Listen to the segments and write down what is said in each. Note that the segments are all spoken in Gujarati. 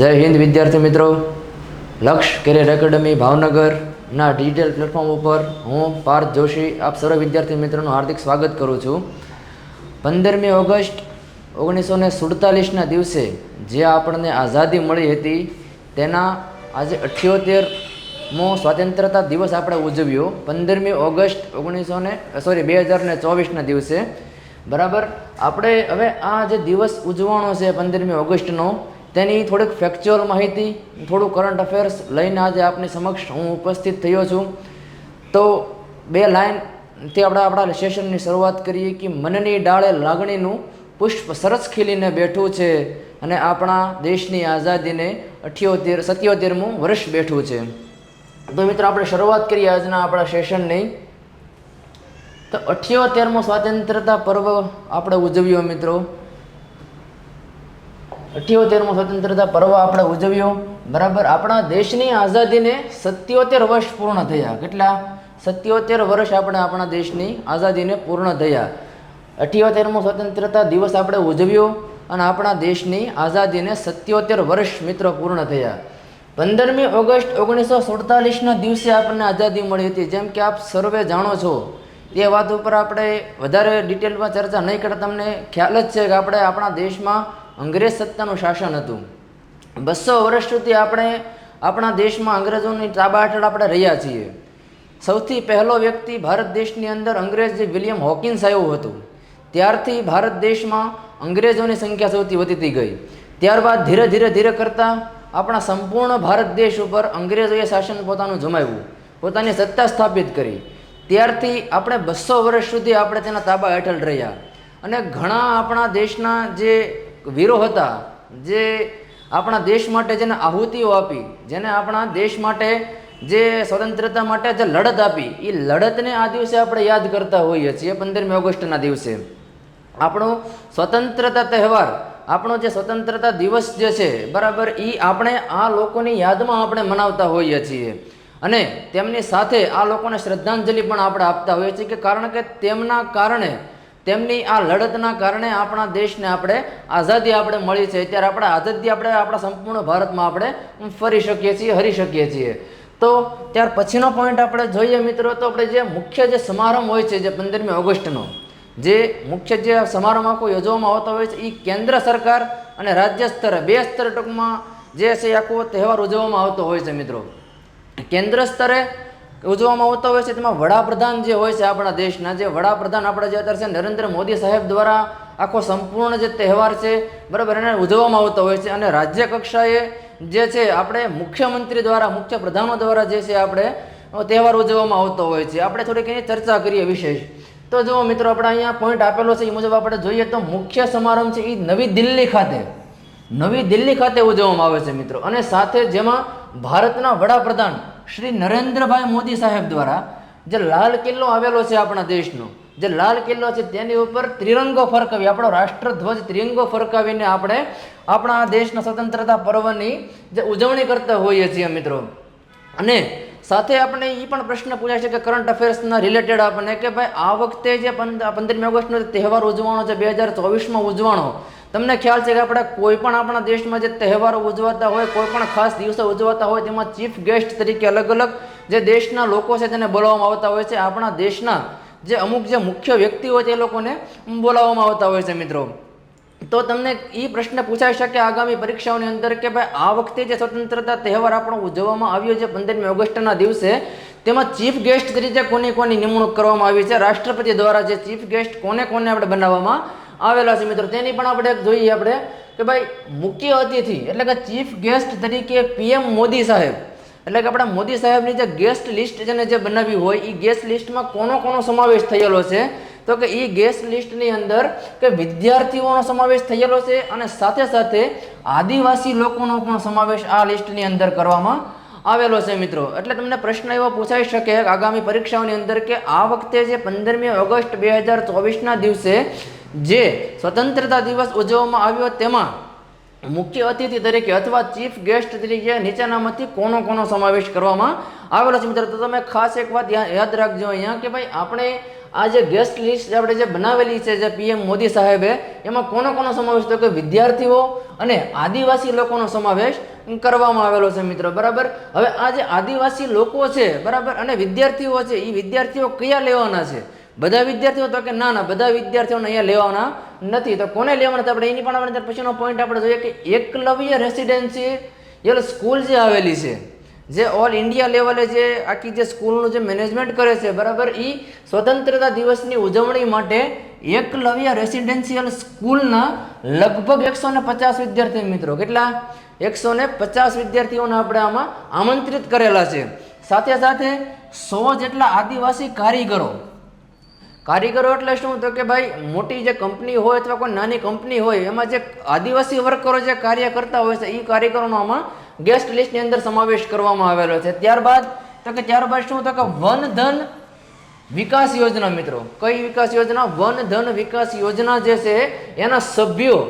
જય હિન્દ વિદ્યાર્થી મિત્રો. લક્ષ કેરિયર એકેડમી ભાવનગરના ડિજિટલ પ્લેટફોર્મ ઉપર હું પાર્થ જોશી, આપ સર્વ વિદ્યાર્થી મિત્રોનું હાર્દિક સ્વાગત કરું છું. પંદરમી ઓગસ્ટ ઓગણીસો ને સુડતાલીસના દિવસે જે આપણને આઝાદી મળી હતી, તેના આજે અઠ્યોતેરમો સ્વાતંત્રતા દિવસ આપણે ઉજવ્યો. પંદરમી ઓગસ્ટ ઓગણીસો ને સોરી બે હજાર ને ચોવીસના દિવસે. બરાબર? આપણે હવે આ જે દિવસ ઉજવવાનો છે પંદરમી ઓગસ્ટનો તેની થોડીક ફેક્ચ્યુઅલ માહિતી, થોડું કરંટ અફેર્સ લઈને આજે આપની સમક્ષ હું ઉપસ્થિત થયો છું. તો બે લાઇનથી આપણે આપણા સેશનની શરૂઆત કરીએ કે મનની ડાળે લાગણીનું પુષ્પ સરસ ખીલીને બેઠું છે અને આપણા દેશની આઝાદીને અઠ્યોતેર, સત્યોતેરમું વર્ષ બેઠું છે. તો મિત્રો આપણે શરૂઆત કરીએ આજના આપણા સેશનની તો અઠ્યોતેરમો સ્વાતંત્રતા પર્વ આપણે ઉજવ્યો મિત્રો. અઠ્યોતેરમો સ્વતંત્રતા પર્વ આપણે ઉજવ્યો. બરાબર? આપણા દેશની આઝાદીને સત્યોતેર વર્ષ પૂર્ણ થયા. કેટલા? સત્યોતેર વર્ષ આપણે આપણા દેશની આઝાદીને પૂર્ણ થયા. અઠ્યોતેરમો સ્વતંત્રતા દિવસ આપણે ઉજવ્યો અને આપણા દેશની આઝાદીને સત્યોતેર વર્ષ મિત્રો પૂર્ણ થયા. પંદરમી ઓગસ્ટ ઓગણીસો સુડતાલીસના દિવસે આપણને આઝાદી મળી હતી. જેમ કે આપ સર્વે જાણો છો. તે વાત ઉપર આપણે વધારે ડિટેલમાં ચર્ચા નહીં કરતા. તમને ખ્યાલ જ છે કે આપણે આપણા દેશમાં અંગ્રેજ સત્તાનું શાસન હતું. બસો વર્ષ સુધી આપણે આપણા દેશમાં અંગ્રેજોની તાબા હેઠળ આપણે રહ્યા છીએ. સૌથી પહેલો વ્યક્તિ ભારત દેશની અંદર અંગ્રેજ જે વિલિયમ હોકિન્સ આવ્યો હતું, ત્યારથી ભારત દેશમાં અંગ્રેજોની સંખ્યા સૌથી વધતી ગઈ. ત્યારબાદ ધીરે ધીરે ધીરે કરતાં આપણા સંપૂર્ણ ભારત દેશ ઉપર અંગ્રેજોએ શાસન પોતાનું જમાવ્યું, પોતાની સત્તા સ્થાપિત કરી. ત્યારથી આપણે બસો વર્ષ સુધી આપણે તેના તાબા હેઠળ રહ્યા. અને ઘણા આપણા દેશના જે વીરો હતા, જે આપણા દેશ માટે જેને આહુતિઓ આપી, જેને આપણા દેશ માટે જે સ્વતંત્રતા માટે જે લડત આપી એ લડતને આ દિવસે આપણે યાદ કરતા હોઈએ છીએ પંદરમી ઓગસ્ટના દિવસે. આપણો સ્વતંત્રતા તહેવાર, આપણો જે સ્વતંત્રતા દિવસ જે છે, બરાબર એ આપણે આ લોકોની યાદમાં આપણે મનાવતા હોઈએ છીએ. અને તેમની સાથે આ લોકોને શ્રદ્ધાંજલિ પણ આપણે આપતા હોઈએ છીએ કે કારણ કે તેમના કારણે તેમની આ લડતના કારણે આપણા દેશને આપણે આઝાદી આપણે મળી છે. ત્યારે આપણે આઝાદી આપણે આપણા સંપૂર્ણ ભારતમાં આપણે ફરી શકીએ છીએ, હરી શકીએ છીએ. તો ત્યાર પછીનો પોઈન્ટ આપણે જોઈએ મિત્રો, તો આપણે જે મુખ્ય જે સમારંભ હોય છે જે પંદરમી ઓગસ્ટનો, જે મુખ્ય જે સમારંભ આખો યોજવામાં આવતો હોય છે એ કેન્દ્ર સરકાર અને રાજ્ય સ્તરે, બે સ્તરે ટૂંકમાં જે છે આખો તહેવાર ઉજવવામાં આવતો હોય છે મિત્રો. કેન્દ્ર સ્તરે ઉજવવામાં આવતો હોય છે. તેમાં વડાપ્રધાન જે હોય છે આપણા દેશના, જે વડાપ્રધાન આપણા જે અત્યારે છે નરેન્દ્ર મોદી સાહેબ દ્વારા આખો સંપૂર્ણ જે તહેવાર છે, બરાબર, એને ઉજવવામાં આવતો હોય છે. અને રાજ્ય કક્ષાએ જે છે, આપણે મુખ્યમંત્રી દ્વારા મુખ્ય પ્રધાનો દ્વારા જે છે આપણે તહેવાર ઉજવવામાં આવતો હોય છે. આપણે થોડીક એની ચર્ચા કરીએ વિશેષ. તો જુઓ મિત્રો, આપણે અહીંયા પોઈન્ટ આપેલો છે. એ મુજબ આપણે જોઈએ તો મુખ્ય સમારંભ છે એ નવી દિલ્હી ખાતે. નવી દિલ્હી ખાતે ઉજવવામાં આવે છે મિત્રો. અને સાથે જેમાં ભારતના વડાપ્રધાન શ્રી નરેન્દ્રભાઈ મોદી સાહેબ દ્વારા જે લાલ કિલ્લો આવેલો છે આપણા દેશનો, જે લાલ કિલ્લો છે તેની ઉપર ત્રિરંગો ફરકાવી, આપણો રાષ્ટ્રધ્વજ ત્રિરંગો ફરકાવીને આપણે આપણા દેશના સ્વતંત્રતા પર્વની જે ઉજવણી કરતા હોઈએ છીએ મિત્રો. અને સાથે આપણે એ પણ પ્રશ્ન પૂછાય છે કે કરંટ અફેર્સના રિલેટેડ આપણને કે ભાઈ આ વખતે જે પંદરમી ઓગસ્ટનો તહેવાર ઉજવાનો છે, બે હજાર ચોવીસમાં ઉજવવાનો તમને ખ્યાલ છે કે આપણે કોઈ પણ આપણા દેશમાં જે તહેવારો ઉજવાતા હોય, કોઈ પણ ખાસ દિવસો ઉજવાતા હોય, તેમાં ચીફ ગેસ્ટ તરીકે અલગ અલગ જે દેશના લોકો છે તેને બોલાવવામાં આવતા હોય છે. આપણા દેશના જે અમુક જે મુખ્ય વ્યક્તિ હોય તે લોકોને બોલાવવામાં આવતા હોય છે મિત્રો. તો તમને એ પ્રશ્ન પૂછાઈ શકે આગામી પરીક્ષાઓની અંદર કે ભાઈ આ વખતે જે સ્વતંત્રતા તહેવાર આપણો ઉજવવામાં આવ્યો છે પંદરમી ઓગસ્ટના દિવસે, તેમાં ચીફ ગેસ્ટ તરીકે કોની કોની નિમણૂક કરવામાં આવી છે? રાષ્ટ્રપતિ દ્વારા જે ચીફ ગેસ્ટ કોને કોને આપણે બનાવવામાં આવેલા છે મિત્રો. તેની પણ આપણે જોઈએ આપણે કે ભાઈ મુખ્ય અતિથિ એટલે કે ચીફ ગેસ્ટ તરીકે પીએમ મોદી સાહેબ. એટલે કે આપણા મોદી સાહેબની જે ગેસ્ટ લિસ્ટ જેને જે બનાવી હોય એ ગેસ્ટ લિસ્ટમાં કોનો કોનો સમાવેશ થયેલો છે? તો કે એ ગેસ્ટ લિસ્ટની અંદર કે વિદ્યાર્થીઓનો સમાવેશ થયેલો છે અને સાથે સાથે આદિવાસી લોકોનો પણ સમાવેશ આ લિસ્ટની અંદર કરવામાં આવેલો છે મિત્રો. એટલે તમને પ્રશ્ન એવો પૂછાઈ શકે આગામી પરીક્ષાઓની અંદર કે આ વખતે જે પંદરમી ઓગસ્ટ બે હજાર ચોવીસના દિવસે જે સ્વતંત્રતા દિવસ ઉજવવામાં આવ્યો તેમાં મુખ્ય અતિથિ તરીકે અથવા ચીફ ગેસ્ટ તરીકે નીચેનામાંથી કોનો કોનો સમાવેશ કરવામાં આવેલો છે. મિત્રો, તો તમે ખાસ એક વાત યાદ રાખજો અહીંયા કે ભાઈ આપણે આ જે ગેસ્ટ લિસ્ટ આપણે જે બનાવેલી છે જે પીએમ મોદી સાહેબે, એમાં કોનો કોનો સમાવેશ તો કે વિદ્યાર્થીઓ અને આદિવાસી લોકોનો સમાવેશ કરવામાં આવેલો છે મિત્રો, બરાબર? હવે આ જે આદિવાસી લોકો છે, બરાબર? અને વિદ્યાર્થીઓ છે એ વિદ્યાર્થીઓ કયા લેવાના છે? બધા વિદ્યાર્થીઓ તો કે ના ના, બધા વિદ્યાર્થીઓને અહીંયા લેવાના નથી. તો કોને લેવાના આપણે એની પણ આપણે પછીનો પોઈન્ટ આપણે જોઈએ કે એકલવ્ય રેસિડેન્સી એટલે સ્કૂલ જે આવેલી છે જે ઓલ ઇન્ડિયા લેવલે જે આખી જે સ્કૂલનું જે મેનેજમેન્ટ કરે છે, બરાબર? એ સ્વતંત્રતા દિવસની ઉજવણી માટે એકલવ્ય રેસિડેન્શિયલ સ્કૂલના લગભગ એકસો ને પચાસ વિદ્યાર્થી મિત્રો, કેટલા? એકસો ને પચાસ વિદ્યાર્થીઓને આપણે આમાં આમંત્રિત કરેલા છે. સાથે સાથે સો જેટલા આદિવાસી કારીગરો કારીગરો એટલે શું? તો કે ભાઈ, મોટી જે કંપની હોય અથવા કોઈ નાની કંપની હોય, એમાં જે આદિવાસી વર્કરો જે કાર્ય કરતા હોય છે એ કારીગરોનો આમાં ગેસ્ટ લિસ્ટની અંદર સમાવેશ કરવામાં આવેલો છે. ત્યારબાદ, તો કે ત્યારબાદ શું? તો કે વન ધન વિકાસ યોજના મિત્રો. કઈ વિકાસ યોજના? વન ધન વિકાસ યોજના જે છે, એના સભ્યો,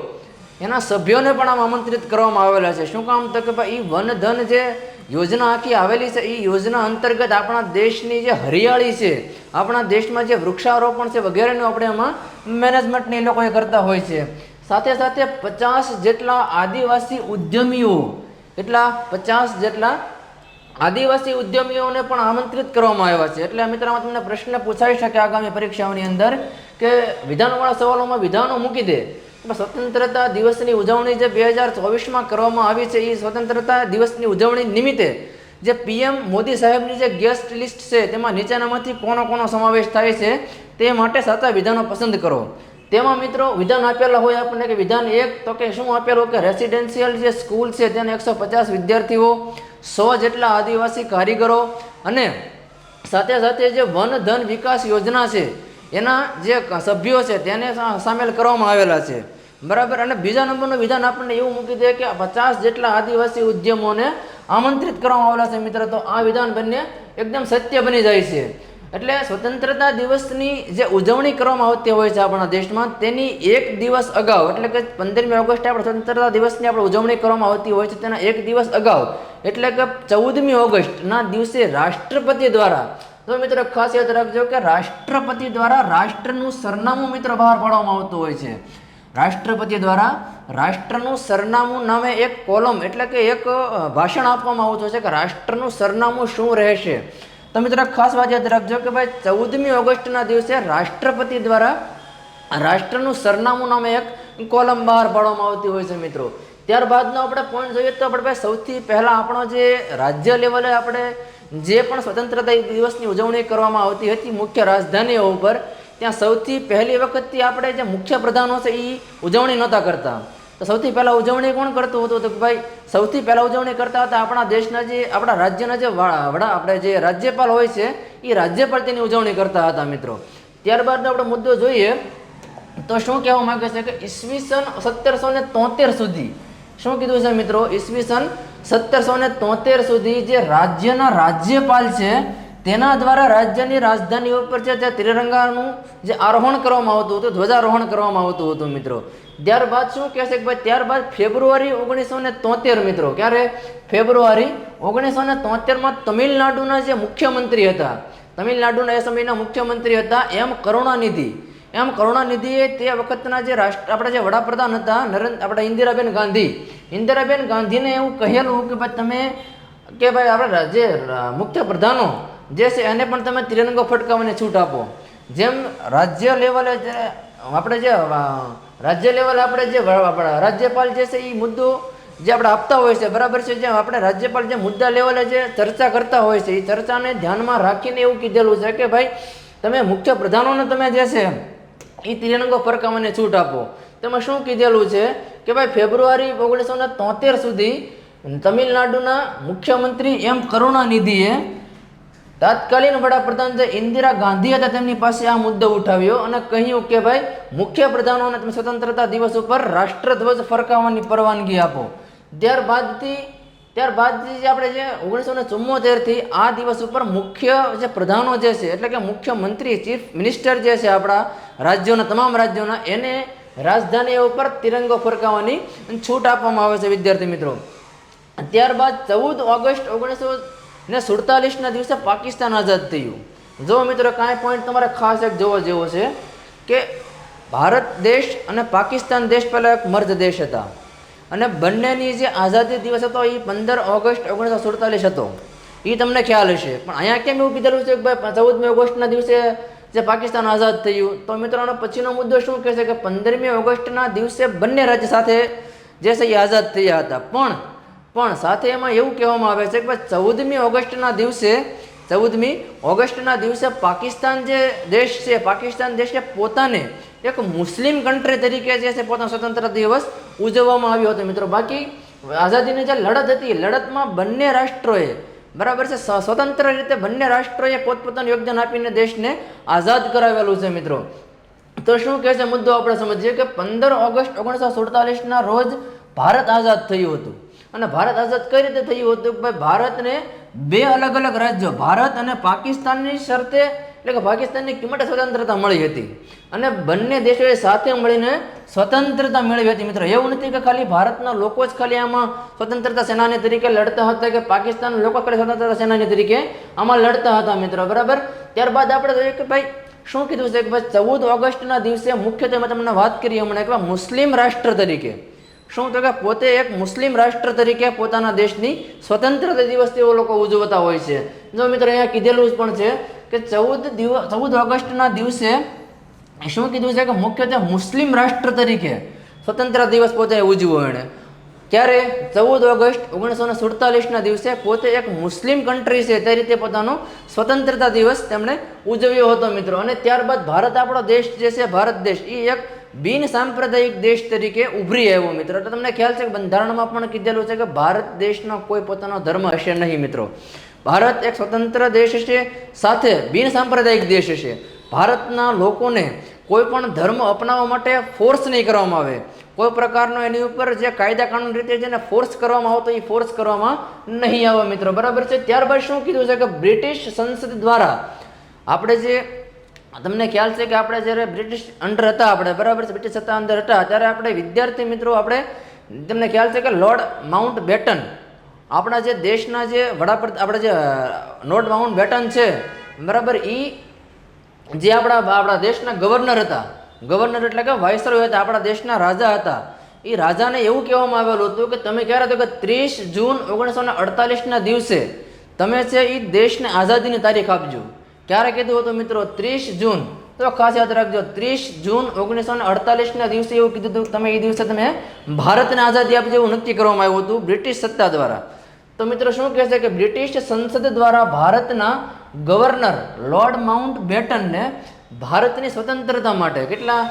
એના સભ્યોને પણ આમ આમંત્રિત કરવામાં આવેલા છે. શું કામ? તો કે ભાઈ એ વન ધન જે યોજના આખી આવેલી છે એ યોજના અંતર્ગત આપણા દેશની જે હરિયાળી છે, આપણા દેશમાં જે વૃક્ષારોપણ છે વગેરેનું આપણે એમાં મેનેજમેન્ટને એ લોકોએ કરતા હોય છે. સાથે સાથે પચાસ જેટલા આદિવાસી ઉદ્યમીઓ એટલા પચાસ જેટલા આદિવાસી ઉદ્યમીઓને પણ આમંત્રિત કરવામાં આવ્યા છે. એટલે મિત્રમાં તમને પ્રશ્ન પૂછાઈ શકે આગામી પરીક્ષાઓની અંદર કે વિધાનવાળા સવાલોમાં વિધાનો મૂકી દે. સ્વતંત્રતા દિવસની ઉજવણી જે બે હજાર ચોવીસમાં કરવામાં આવી છે એ સ્વતંત્રતા દિવસની ઉજવણી નિમિત્તે જે પીએમ મોદી સાહેબની જે ગેસ્ટ લિસ્ટ છે, તેમાં નીચેનામાંથી કોનો કોનો સમાવેશ થાય છે, તે માટે સાચા વિધાનો પસંદ કરો. તેમાં મિત્રો વિધાન આપેલા હોય આપણને કે વિધાન એક, તો કે શું આપેલું? કે રેસિડેન્શિયલ જે સ્કૂલ છે તેને એકસો પચાસ વિદ્યાર્થીઓ, સો જેટલા આદિવાસી કારીગરો અને સાથે સાથે જે વન ધન વિકાસ યોજના છે, એના જે સભ્યો છે તેને સામેલ કરવામાં આવેલા છે. બરાબર? અને બીજા નંબરનું વિધાન આપણને એવું મૂકી દે કે પચાસ જેટલા આદિવાસી ઉદ્યમોને આમંત્રિત કરવામાં આવેલા છે મિત્ર. તો આ વિધાન બંને એકદમ સત્ય બની જાય છે. એટલે સ્વતંત્રતા દિવસની જે ઉજવણી કરવામાં આવતી હોય છે આપણા દેશમાં, તેની એક દિવસ અગાઉ, એટલે કે પંદરમી ઓગસ્ટે આપણે સ્વતંત્રતા દિવસની આપણે ઉજવણી કરવામાં આવતી હોય છે, તેના એક દિવસ અગાઉ, એટલે કે ચૌદમી ઓગસ્ટના દિવસે રાષ્ટ્રપતિ દ્વારા, તો મિત્રો ખાસ યાદ રાખજો કે રાષ્ટ્રપતિ દ્વારા રાષ્ટ્રનું સરનામું મિત્રો બહાર પાડવામાં આવતું હોય છે. રાષ્ટ્રપતિ દ્વારા રાષ્ટ્રનું સરનામું નામે એક કોલમ, એટલે કે એક ભાષણ આપવામાં આવતું હોય છે કે રાષ્ટ્રનું સરનામું શું રહેશે? તો મિત્રો ખાસ વાત યાદ રાખજો કે ભાઈ ચૌદમી ઓગસ્ટના દિવસે રાષ્ટ્રપતિ દ્વારા રાષ્ટ્રનું સરનામું નામે એક કોલમ બહાર પાડવામાં આવતી હોય છે મિત્રો. ત્યારબાદનો આપણે પોઈન્ટ જોઈએ તો આપણે ભાઈ સૌથી પહેલાં આપણો જે રાજ્ય લેવલે આપણે જે પણ સ્વતંત્રતા દિવસની ઉજવણી કરવામાં આવતી હતી, મુખ્ય રાજધાનીઓ ઉપર, ત્યાં સૌથી પહેલી વખતથી આપણે જે મુખ્ય પ્રધાનો છે એ ઉજવણી નહોતા કરતા. તો સૌથી પહેલાં ઉજવણી કોણ કરતું હતું? તો ભાઈ, સૌથી પહેલાં ઉજવણી કરતા હતા આપણા દેશના જે, આપણા રાજ્યના જે વડા આપણે જે રાજ્યપાલ હોય છે એ રાજ્યપાલ તેની ઉજવણી કરતા હતા મિત્રો. ત્યારબાદ આપણે મુદ્દો જોઈએ તો શું કહેવા માગે છે કે ઈસવીસન સત્તરસો ને તોતેર સુધી, શું કીધું છે મિત્રો? ઈસવીસન સત્તરસો ને તોતેર સુધી જે રાજ્યના રાજ્યપાલ છે, તેના દ્વારા રાજ્યની રાજધાની ઉપર છે ત્યાં ત્રિરંગાનું જે આરોહણ કરવામાં આવતું હતું, ધ્વજારોહણ કરવામાં આવતું હતું મિત્રો. ત્યારબાદ શું કહેશે કે ભાઈ, ત્યારબાદ ફેબ્રુઆરી ઓગણીસો ને તોતેર મિત્રો, ક્યારે? ફેબ્રુઆરી ઓગણીસો ને તોતેરમાં તમિલનાડુના જે મુખ્યમંત્રી હતા, તમિલનાડુના એ સમયના મુખ્યમંત્રી હતા એમ કરુણાનિધિ. એમ કરુણાનિધિએ તે વખતના જે રાષ્ટ્ર, આપણા જે વડાપ્રધાન હતા નરેન્દ્ર આપણા ઇન્દિરાબેન ગાંધી. ઇન્દિરાબેન ગાંધીને એવું કહેલું કે ભાઈ, તમે, કે ભાઈ, આપણે જે મુખ્યપ્રધાનો મુખ્ય પ્રધાનો, જે છે એને પણ તમે તિરંગો ફટકાવવાની છૂટ આપો. જેમ રાજ્ય લેવલે આપણે જે રાજ્ય લેવલ આપણે જે રાજ્યપાલ જે છે એ મુદ્દો જે આપણે આપતા હોય છે, બરાબર છે? જેમ આપણે રાજ્યપાલ જે મુદ્દા લેવલે જે ચર્ચા કરતા હોય છે એ ચર્ચાને ધ્યાનમાં રાખીને એવું કીધેલું છે કે ભાઈ, તમે મુખ્ય પ્રધાનોને તમે જે છે એ તિરંગો ફરકાવવાની છૂટ આપો. તેમાં શું કીધેલું છે કે ભાઈ, ફેબ્રુઆરી ઓગણીસો તોતેર સુધી તમિલનાડુના મુખ્યમંત્રી એમ કરુણાનિધિએ તાત્કાલીન વડાપ્રધાન જે ઇન્દિરા ગાંધી હતા તેમની પાસે આ મુદ્દો ઉઠાવ્યો અને કહ્યું કે ભાઈ મુખ્ય પ્રધાનોને તમે સ્વતંત્રતા દિવસ ઉપર રાષ્ટ્રધ્વજ ફરકાવવાની પરવાનગી આપો. ત્યારબાદથી ત્યારબાદથી જે આપણે જે ઓગણીસો ને ચુમ્મોતેરથી આ દિવસ ઉપર મુખ્ય જે પ્રધાનો જે છે, એટલે કે મુખ્યમંત્રી, ચીફ મિનિસ્ટર જે છે આપણા રાજ્યોના, તમામ રાજ્યોના, એને રાજધાનીઓ ઉપર તિરંગો ફરકાવવાની છૂટ આપવામાં આવે છે, વિદ્યાર્થી મિત્રો. ત્યારબાદ ચૌદ ઓગસ્ટ ઓગણીસો ને સુડતાલીસના દિવસે પાકિસ્તાન આઝાદ થયું. જો મિત્રો, કાંઈ પોઈન્ટ તમારે ખાસ એક જોવો જેવો છે કે ભારત દેશ અને પાકિસ્તાન દેશ પહેલાં એક મર્જ દેશ હતા. અને બંનેની જે આઝાદી દિવસ હતો એ પંદર ઓગસ્ટ ઓગણીસો સુડતાલીસ હતો. એ તમને ખ્યાલ હશે. પણ અહીંયા કેમ એવું કીધેલું છે કે ભાઈ ચૌદમી ઓગસ્ટના દિવસે જે પાકિસ્તાન આઝાદ થયું? તો મિત્રોનો પછીનો મુદ્દો શું કહે છે કે પંદરમી ઓગસ્ટના દિવસે બંને રાજ્ય સાથે જે છે એ આઝાદ થયા હતા. પણ પણ સાથે એમાં એવું કહેવામાં આવે છે કે ભાઈ ચૌદમી ઓગસ્ટના દિવસે, ચૌદમી ઓગસ્ટના દિવસે પાકિસ્તાન જે દેશ છે, પાકિસ્તાન દેશે પોતાને એક મુસ્લિમ કન્ટ્રી તરીકે જે છે પોતાનો સ્વતંત્ર દિવસ ઉજવવામાં આવ્યો હતો. મિત્રો, બાકી આઝાદીની જે લડત હતી, લડતમાં બંને રાષ્ટ્રોએ બરાબર છે સ્વતંત્ર રીતે બંને રાષ્ટ્રોએ પોતપોતાનું યોગદાન આપીને દેશને આઝાદ કરાવેલું છે, મિત્રો. તો શું કહે છે મુદ્દો આપણે સમજીએ કે પંદર ઓગસ્ટ ઓગણીસો સુડતાલીસના રોજ ભારત આઝાદ થયું હતું. અને ભારત આઝાદ કઈ રીતે થયું હતું કે ભાઈ ભારતને બે અલગ અલગ રાજ્યો, ભારત અને પાકિસ્તાનની શરતે, એટલે કે પાકિસ્તાનની કિંમત સ્વતંત્રતા મળી હતી. અને બંને દેશોએ સાથે મળીને સ્વતંત્રતા મેળવી હતી. મિત્રો, એવું નથી કે ખાલી ભારતના લોકો જ ખાલી આમાં સ્વતંત્રતા સેનાની તરીકે લડતા હતા કે પાકિસ્તાન લોકો ખાલી સ્વતંત્રતા સેનાની તરીકે આમાં લડતા હતા, મિત્રો. બરાબર? ત્યારબાદ આપણે જોઈએ કે ભાઈ, શું કીધું છે કે ભાઈ ચૌદ ઓગસ્ટના દિવસે મુખ્યત્વે તમને વાત કરી હમણાં કે મુસ્લિમ રાષ્ટ્ર તરીકે. શું તો કે પોતે એક મુસ્લિમ રાષ્ટ્ર તરીકે પોતાના દેશની સ્વતંત્રતા દિવસ તેઓ લોકો ઉજવતા હોય છે. જો મિત્રો અહીંયા કીધેલું જ પણ છે કે ચૌદ દિવસ, ચૌદ ઓગસ્ટના દિવસે શું કીધું છે કે મુખ્યત્વે મુસ્લિમ રાષ્ટ્ર તરીકે સ્વતંત્ર દિવસ પોતે ઉજવો એણે. ત્યારે ચૌદ ઓગસ્ટ ઓગણીસો ને સુડતાલીસના દિવસે પોતે એક મુસ્લિમ કન્ટ્રી છે તે રીતે પોતાનો સ્વતંત્રતા દિવસ તેમણે ઉજવ્યો હતો મિત્રો. અને ત્યારબાદ ભારત આપણો દેશ જે છે, ભારત દેશ એ એક બિન સાંપ્રદાયિક દેશ તરીકે ઉભરી આવ્યો, મિત્રો. એટલે તમને ખ્યાલ છે કે બંધારણમાં પણ કીધેલું છે કે ભારત દેશનો કોઈ પોતાનો ધર્મ હશે નહીં, મિત્રો. ભારત એક સ્વતંત્ર દેશ છે, સાથે બિન સાંપ્રદાયિક દેશ છે. ભારતના લોકોને કોઈ પણ ધર્મ અપનાવવા માટે ફોર્સ નહીં કરવામાં આવે. કોઈ પ્રકારનો એની ઉપર જે કાયદા કાનૂન રીતે જેને ફોર્સ કરવામાં આવતો એ ફોર્સ કરવામાં નહીં આવે, મિત્રો. બરાબર છે? ત્યારબાદ શું કીધું છે કે બ્રિટિશ સંસદ દ્વારા આપણે જે તમને ખ્યાલ છે કે આપણે જ્યારે બ્રિટિશ અંડર હતા, આપણે બરાબર છે, બ્રિટિશ સત્તા અંદર હતા, ત્યારે આપણે વિદ્યાર્થી મિત્રો, આપણે તમને ખ્યાલ છે કે લોર્ડ માઉન્ટ બેટન, આપણા જે દેશના જે વડાપ્રધાન આપણે જે લોર્ડ માઉન્ટ બેટન છે, બરાબર એ જે આપણા આપણા દેશના ગવર્નર હતા, ગવર્નર એટલે કે વાઇસરોય હતા, આપણા દેશના રાજા હતા એ રાજાને એવું કહેવામાં આવેલું હતું કે તમે ક્યારે તો કે ત્રીસ જૂન ઓગણીસો ને અડતાલીસના દિવસે તમે છે એ દેશને આઝાદીની તારીખ આપજો. ક્યારે કીધું હતું મિત્રો? ત્રીસ જૂન. તો ખાસ યાદ રાખજો, ત્રીસ જૂન ઓગણીસો ને અડતાલીસના દિવસે એવું કીધું હતું તમે એ દિવસે તમે ભારતને આઝાદી આપજો એવું નક્કી કરવામાં આવ્યું હતું બ્રિટિશ સત્તા દ્વારા. તો મિત્રો શું કહે છે કે બ્રિટિશ સંસદ દ્વારા ભારતના ગવર્નર લોર્ડ માઉન્ટ બેટનને ભારતની સ્વતંત્રતા માટે કેટલા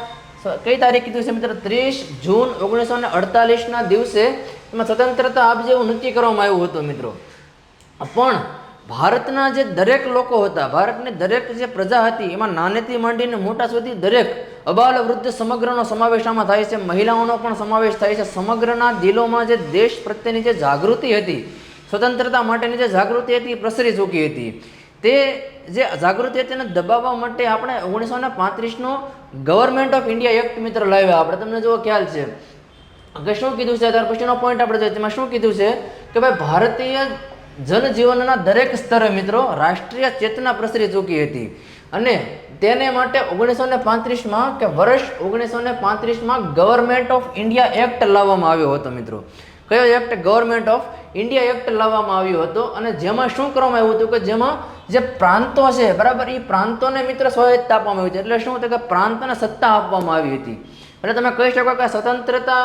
કઈ તારીખ કીધું છે મિત્રો? ત્રીસ જૂન ઓગણીસો ને અડતાલીસના દિવસે એમાં સ્વતંત્રતા આપજે એવું નક્કી કરવામાં આવ્યું હતું મિત્રો. પણ ભારતના જે દરેક લોકો હતા, ભારતની દરેક જે પ્રજા હતી, એમાં નાનેથી માંડીને મોટા સુધી દરેક અબાલ વૃદ્ધ સમગ્રનો સમાવેશ આમાં થાય છે, મહિલાઓનો પણ સમાવેશ થાય છે. સમગ્રના દિલોમાં જે દેશ પ્રત્યેની જે જાગૃતિ હતી, સ્વતંત્રતા માટેની જે જાગૃતિ હતી પ્રસરી ચૂકી હતી. તે જે જાગૃતિ હતી તેને દબાવવા માટે આપણે ઓગણીસો ને પાંત્રીસનો ગવર્મેન્ટ ઓફ ઇન્ડિયા એક્ટ મિત્ર લાવ્યા. આપણે તમને જો ખ્યાલ છે. કે શું કીધું છે? ત્યાર પછીનો પોઈન્ટ આપણે જોઈએ. તેમાં શું કીધું છે? કે ભાઈ, ભારતીય જનજીવનના દરેક સ્તરે મિત્રો રાષ્ટ્રીય ચેતના પ્રસરી ચૂકી હતી. અને તેને માટે ઓગણીસો ને પાંત્રીસમાં કે વર્ષ ઓગણીસો ને પાંત્રીસમાં ગવર્મેન્ટ ઓફ ઇન્ડિયા એક્ટ લાવવામાં આવ્યો હતો મિત્રો. કયો act? Government of India act લાવવામાં આવ્યો હતો અને જેમાં શું કરવામાં આવ્યું હતું કે જેમાં જે પ્રાંતો છે, બરાબર એ પ્રાંતોને મિત્ર સ્વાયત્તા આપવામાં આવી હતી. એટલે શું હતું કે પ્રાંતને સત્તા આપવામાં આવી હતી. એટલે તમે કહી શકો કે સ્વતંત્રતા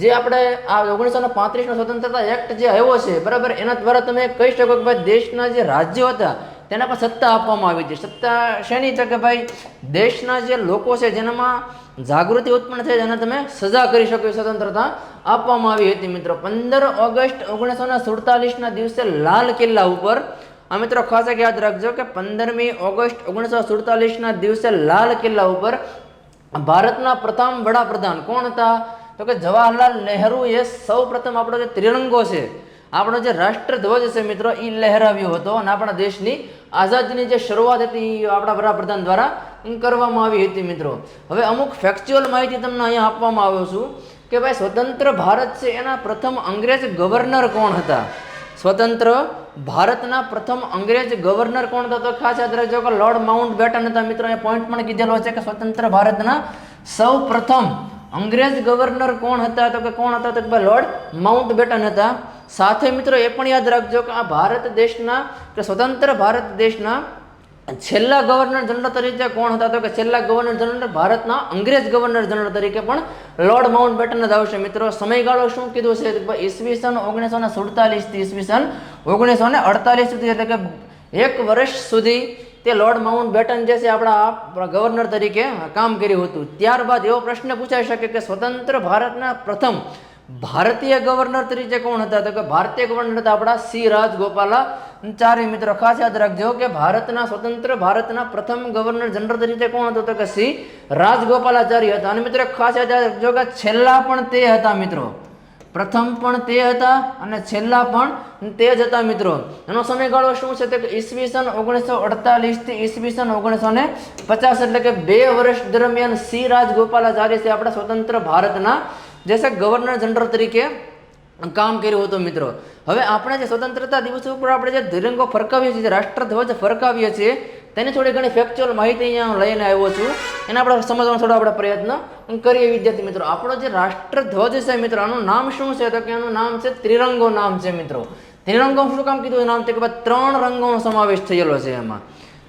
જે આપણે આ ઓગણીસો ને પાંત્રીસનો સ્વતંત્રતા એક્ટ જે આવ્યો છે, બરાબર, એના દ્વારા તમે કહી શકો કે ભાઈ દેશના જે રાજ્યો હતા, તેના પર સત્તા આપવામાં આવી છે સત્તા શેની છે કે ભાઈ દેશના જે લોકો છે, જેનામાં જાગૃતિ ઉત્પન્ન થઈ, જેને તમે સજા કરી શકો સ્વતંત્રતા આપવામાં આવી હતી, મિત્રો. પંદર ઓગસ્ટ ઓગણીસો ને સુડતાલીસના દિવસે લાલ કિલ્લા ઉપર, આ મિત્રો ખાસ એક યાદ રાખજો કે પંદરમી ઓગસ્ટ ઓગણીસો સુડતાલીસના દિવસે લાલ કિલ્લા ઉપર ભારતના પ્રથમ વડાપ્રધાન કોણ હતા? તો કે જવાહરલાલ નહેરુ એ સૌ પ્રથમ આપણો જે ત્રિરંગો છે, આપણો જે રાષ્ટ્રધ્વજ છે મિત્રો એ લહેરાવ્યો હતો અને આપણા દેશની આઝાદીની જે શરૂઆત હતી એ આપણા વડાપ્રધાન દ્વારા કરવામાં આવી હતી મિત્રો. હવે અમુક ફેક્ચ્યુઅલ માહિતી તમને અહીંયા આપવામાં આવ્યો છું કે ભાઈ સ્વતંત્ર ભારત છે એના પ્રથમ અંગ્રેજ ગવર્નર કોણ હતા? સ્વતંત્ર ભારતના પ્રથમ અંગ્રેજ ગવર્નર કોણ હતા? તો ખાસ યાદ રાખજો કે લોર્ડ માઉન્ટ બેટન હતા મિત્રો, એ પોઈન્ટ પણ કીધેલો છે કે સ્વતંત્ર ભારતના સૌ પ્રથમ અંગ્રેજ ગવર્નર કોણ હતા? તો કે કોણ હતા? તો કે લોર્ડ માઉન્ટ બેટન હતા. સાથે મિત્રો એ પણ યાદ રાખજો કે આ ભારત દેશના, કે સ્વતંત્ર ભારત દેશના છેલ્લા ગવર્નર જનરલ તરીકે કોણ હતા? તો કે છેલ્લા ગવર્નર જનરલ ભારતના અંગ્રેજ ગવર્નર જનરલ તરીકે પણ લોર્ડ માઉન્ટ બેટન જ આવશે. મિત્રો, સમયગાળો શું કીધું છે? ઈસવીસન ઓગણીસો ને સુડતાલીસથી ઈસવીસન ઓગણીસો ને અડતાલીસ સુધી એટલે કે એક વર્ષ સુધી તે લોર્ડ માઉન્ટ બેટન જે છે આપણા ગવર્નર તરીકે કામ કર્યું હતું. ત્યારબાદ એવો પ્રશ્ન પૂછાઈ શકે કે સ્વતંત્ર ભારતના પ્રથમ ભારતીય ગવર્નર તરીકે કોણ હતા? તો કે ભારતીય ગવર્નર હતા આપણા સી રાજગોપાલા. ચારે મિત્રો ખાસ યાદ રાખજો કે ભારતના સ્વતંત્ર ભારતના પ્રથમ ગવર્નર જનરલ તરીકે કોણ હતો? તો કે સી રાજગોપાલાચાર્ય હતા. અને મિત્રો ખાસ યાદ રાખજો કે છેલ્લા પણ તે હતા મિત્રો. પ્રથમ પણ તે હતા અને છેલ્લા પણ તે જ હતા મિત્રો. એનો સમયગાળો શું છે તે ઈસવીસન ઓગણીસો અડતાલીસથી ઈસવીસન ઓગણીસો ને પચાસ એટલે કે બે વર્ષ દરમિયાન સી રાજગોપાલાચાર્ય છે આપણા સ્વતંત્ર ભારતના, જે છે ગવર્નર જનરલ તરીકે કામ કર્યું હતું મિત્રો. હવે આપણે જે સ્વતંત્રતા દિવસ ઉપર આપણે જે તિરંગો ફરકાવીએ છીએ રાષ્ટ્રધ્વજ ફરકાવીએ છીએ તેની થોડી ઘણી ફેક્ચ્યુઅલ માહિતી અહીંયા લઈને આવ્યો છું. એને આપણે સમજવાનો થોડો આપણે પ્રયત્ન કરીએ. વિદ્યાર્થી મિત્રો, આપણો જે રાષ્ટ્રધ્વજ છે મિત્રો, આનું નામ શું છે? તો કે આનું નામ છે ત્રિરંગો નામ છે મિત્રો. ત્રિરંગો શું કામ કીધું? નામ છે કે ત્રણ રંગોનો સમાવેશ થયેલો છે એમાં.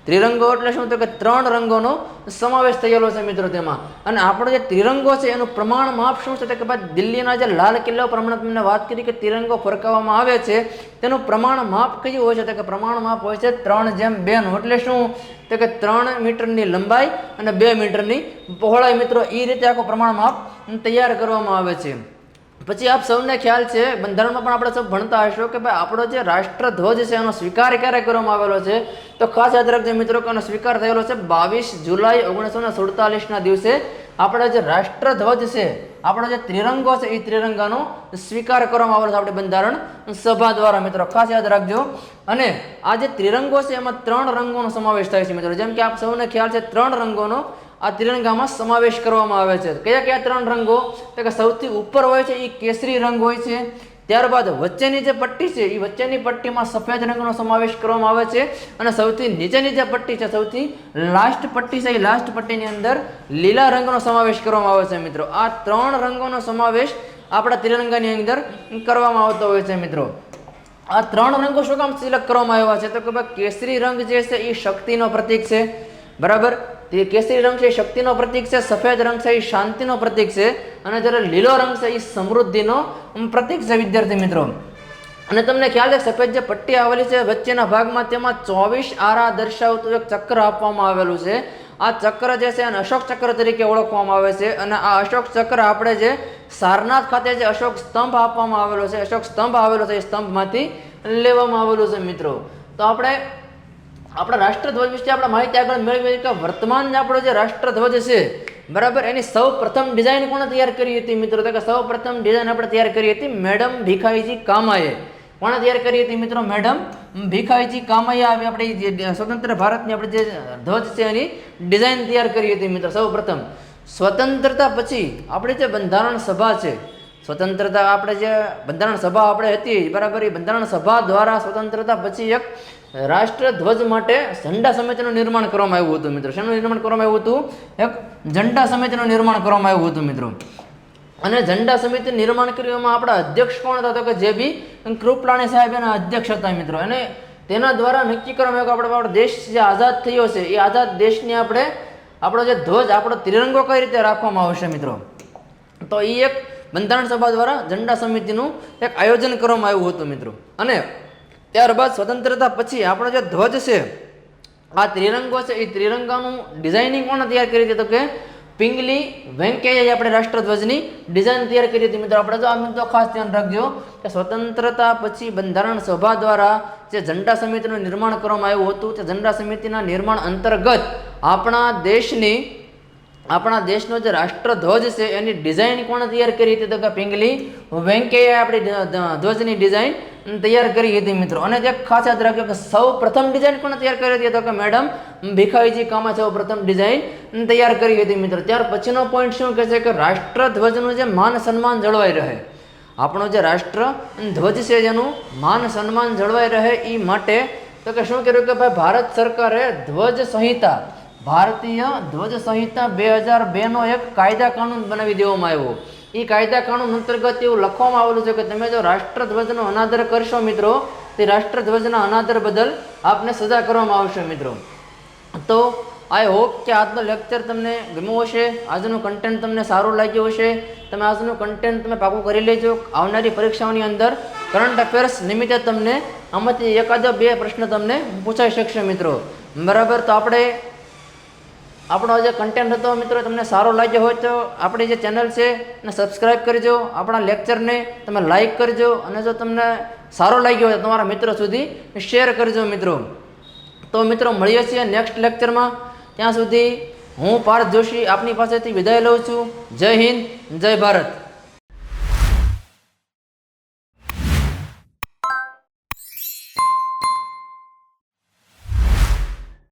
ત્રિરંગો એટલે શું? તો કે ત્રણ રંગોનો સમાવેશ થયેલો છે મિત્રો તેમાં. અને આપણો જે ત્રિરંગો છે, એનું પ્રમાણ માપ શું છે? કે ભાઈ દિલ્હીના જે લાલ કિલ્લા પ્રમાણે તમને વાત કરી કે ત્રિરંગો ફરકાવવામાં આવે છે, તેનું પ્રમાણ માપ કયું હોય છે? કે પ્રમાણ માપ હોય છે ત્રણ જેમ બે નું એટલે શું? તો કે ત્રણ મીટરની લંબાઈ અને બે મીટરની પહોળાઈ. મિત્રો એ રીતે આખું પ્રમાણ માપ તૈયાર કરવામાં આવે છે. પછી આપ સૌને ખ્યાલ છે, બંધારણમાં પણ આપણે સૌ ભણતા હશો કે ભાઈ આપણો જે રાષ્ટ્રધ્વજ છે, એનો સ્વીકાર ક્યારે કરવામાં આવેલો છે? તો ખાસ યાદ રાખજો મિત્રો કે એનો સ્વીકાર થયેલો છે બાવીસ જુલાઈ ઓગણીસો ને સુડતાલીસના દિવસે. આપણો જે રાષ્ટ્રધ્વજ છે, આપણો જે ત્રિરંગો છે એ ત્રિરંગાનો સ્વીકાર કરવામાં આવેલો છે આપણે બંધારણ સભા દ્વારા મિત્રો. ખાસ યાદ રાખજો. અને આ જે ત્રિરંગો છે, એમાં ત્રણ રંગોનો સમાવેશ થાય છે મિત્રો. જેમ કે આપ સૌને ખ્યાલ છે, ત્રણ રંગોનો આ ત્રિરંગામાં સમાવેશ કરવામાં આવે છે. કયા કયા ત્રણ રંગો? તો કે સૌથી ઉપર હોય છે એ કેસરી રંગ હોય છે. ત્યારબાદ વચ્ચેની જે પટ્ટી છે એ વચ્ચેની પટ્ટીમાં સફેદ રંગનો સમાવેશ કરવામાં આવે છે. અને સૌથી નીચેની જે પટ્ટી છે, સૌથી લાસ્ટ પટ્ટી છે એ લાસ્ટ પટ્ટીની અંદર લીલા રંગનો સમાવેશ કરવામાં આવે છે, મિત્રો. આ ત્રણ રંગોનો સમાવેશ આપણા ત્રિરંગાની અંદર કરવામાં આવતો હોય છે, મિત્રો. આ ત્રણ રંગો શું કામ સિલેક્ટ કરવામાં આવ્યા છે? તો કે ભાઈ કેસરી રંગ જે છે એ શક્તિનો પ્રતીક છે. બરાબર? તે કેસરી રંગ છે એ શક્તિનો પ્રતીક છે, સફેદ રંગ છે, એ શાંતિનો પ્રતીક છે, અને જ્યારે લીલો રંગ છે, એ સમૃદ્ધિનો પ્રતીક છે, વિદ્યાર્થી મિત્રો. અને તમને ખ્યાલ છે, સફેદ જે પટ્ટી આવેલી છે, વચ્ચેના ભાગમાં તેમાં ચોવીસ આરા દર્શાવતું એક ચક્ર આપવામાં આવેલું છે. આ ચક્ર જે છે, એને અશોક ચક્ર તરીકે ઓળખવામાં આવે છે. અને આ અશોક ચક્ર આપણે જે સારનાથ ખાતે જે અશોક સ્તંભ આપવામાં આવેલો છે, અશોક સ્તંભ આવેલો છે, એ સ્તંભમાંથી લેવામાં આવેલું છે, મિત્રો. તો આપણે આપણા રાષ્ટ્રધ્વજ વિશે આપણે માહિતી આગળ મેળવી કે વર્તમાન આપણો જે રાષ્ટ્રધ્વજ છે, બરાબર? એની સૌ પ્રથમ ડિઝાઇન કોણે તૈયાર કરી હતી મિત્રો? તો કે સૌ પ્રથમ ડિઝાઇન આપણે તૈયાર કરી હતી મેડમ ભીખાઈજી કામાએ. કોણે તૈયાર કરી હતી મિત્રો મેડમ? ભીખાઈજી કામાએ આવી આપણે જે સ્વતંત્ર ભારતની આપણે જે ધ્વજ છે એની ડિઝાઇન તૈયાર કરી હતી મિત્રો સૌ પ્રથમ સ્વતંત્રતા પછી આપણી જે બંધારણ સભા છે સ્વતંત્રતા આપણે જે બંધારણ સભા આપણે હતી બરાબર એ બંધારણ સભા દ્વારા સ્વતંત્રતા પછી એક રાષ્ટ્ર ધ્વજ માટે ઝંડા સમિતિનું નિર્માણ કરવામાં આવ્યું હતું, મિત્રો. શેનું નિર્માણ કરવામાં આવ્યું હતું? એક ઝંડા સમિતિનું નિર્માણ કરવામાં આવ્યું હતું, મિત્રો. અને ઝંડા સમિતિ નિર્માણ કરવામાં આપણા અધ્યક્ષ કોણ હતા તો કે જે બી કૃપલાણી સાહેબ એના અધ્યક્ષ હતા, મિત્રો. અને તેના દ્વારા નક્કી કરવામાં આવ્યું કે આપણો દેશ જે આઝાદ થયો છે એ આઝાદ દેશને આપણે આપણો જે ધ્વજ, આપણો ત્રિરંગો કઈ રીતે રાખવામાં આવશે, મિત્રો? તો એ એક બંધારણ સભા દ્વારા ઝંડા સમિતિનું એક આયોજન કરવામાં આવ્યું હતું મિત્રો. અને ત્યારબાદ સ્વતંત્રતા પછી આપણો જે ધ્વજ છે, આ ત્રિરંગો છે, એ ત્રિરંગાનું ડિઝાઇનિંગ કોણે તૈયાર કરી હતી તો કે પિંગલી વેંકૈયાએ આપણે રાષ્ટ્રધ્વજની ડિઝાઇન તૈયાર કરી હતી. મિત્રો, આપણે જો આ મિત્રો ખાસ ધ્યાન રાખજો કે સ્વતંત્રતા પછી બંધારણ સભા દ્વારા જે ઝંડા સમિતિનું નિર્માણ કરવામાં આવ્યું હતું, તે ઝંડા સમિતિના નિર્માણ અંતર્ગત આપણા દેશની આપણા દેશનો જે રાષ્ટ્રધ્વજ છે, એની ડિઝાઇન કોણે તૈયાર કરી હતી તો કે પિંગલી વેંકૈયાએ આપણી ધ્વજની ડિઝાઇન તૈયાર કરી હતી મિત્રો. અને એક ખાસ યાદ રાખ્યો કે સૌ પ્રથમ ડિઝાઇન કોણે તૈયાર કરી હતી તો કે મેડમ ભીખાઈજી કામા સૌ પ્રથમ ડિઝાઇન તૈયાર કરી હતી મિત્રો. ત્યાર પછીનો પોઈન્ટ શું કહે છે કે રાષ્ટ્રધ્વજનું જે માન સન્માન જળવાઈ રહે. આપણો જે રાષ્ટ્ર ધ્વજ છે, જેનું માન સન્માન જળવાઈ રહે એ માટે તો કે શું કર્યું કે ભાઈ ભારત સરકારે ધ્વજ સંહિતા ભારતીય ધ્વજ સંહિતા બે હજાર બેનો એક કાયદા કાનૂન બનાવી દેવામાં આવ્યો. એ કાયદા કાનૂન અંતર્ગત એવું લખવામાં આવેલું છે કે તમે જો રાષ્ટ્રધ્વજનો અનાદર કરશો મિત્રો, તે રાષ્ટ્રધ્વજના અનાદર બદલ આપને સજા કરવામાં આવશે મિત્રો. તો આઈ હોપ કે આજનો લેક્ચર તમને ગમ્યું હશે, આજનું કન્ટેન્ટ તમને સારું લાગ્યું હશે, તમે આજનું કન્ટેન્ટ તમે પાકું કરી લેજો. આવનારી પરીક્ષાઓની અંદર કરંટ અફેર્સ નિમિત્તે તમને આમાંથી એકાદો બે પ્રશ્ન તમને પૂછાઈ શકશે મિત્રો. બરાબર, તો આપણે આપણો જે કન્ટેન્ટ હતો મિત્રો, તમને સારો લાગ્યો હોય તો આપણી જે ચેનલ છે, એને સબસ્ક્રાઈબ કરજો, આપણા લેક્ચરને તમે લાઈક કરજો, અને જો તમને સારો લાગ્યો હોય તો તમારા મિત્રો સુધી શેર કરજો મિત્રો. તો મિત્રો, મળીએ છીએ નેક્સ્ટ લેક્ચરમાં ત્યાં સુધી હું પાર્થ જોશી આપની પાસેથી વિદાય લઉં છું. જય હિન્દ, જય ભારત.